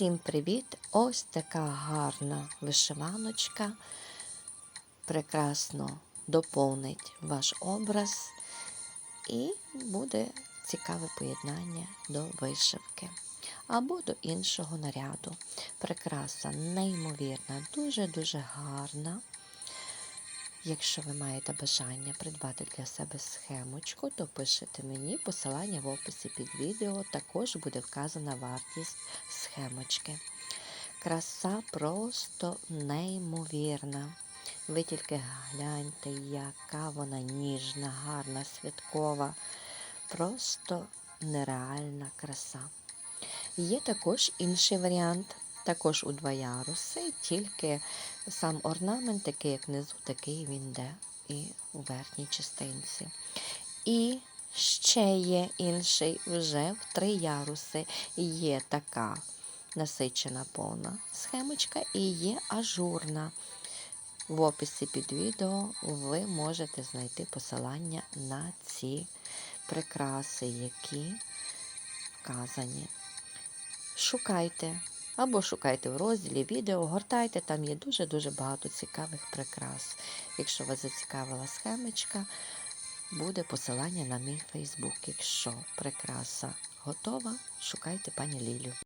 Всім привіт! Ось така гарна вишиваночка. Прекрасно доповнить ваш образ і буде цікаве поєднання до вишивки або до іншого наряду. Прикраса неймовірна, дуже-дуже гарна. Якщо ви маєте бажання придбати для себе схемочку, то пишете мені посилання в описі під відео. Також буде вказана вартість схемочки. Краса просто неймовірна. Ви тільки гляньте, яка вона ніжна, гарна, святкова. Просто нереальна краса. Є також інший варіант, також у два яруси, тільки сам орнамент, такий як внизу, такий він йде і у верхній частинці. І ще є інший, вже в три яруси. Є така насичена повна схемочка і є ажурна. В описі під відео ви можете знайти посилання на ці прикраси, які вказані. Шукайте або шукайте в розділі відео, гортайте, там є дуже-дуже багато цікавих прикрас. Якщо вас зацікавила схемочка, буде посилання на мій Фейсбук. Якщо прикраса готова, шукайте пані Лілю.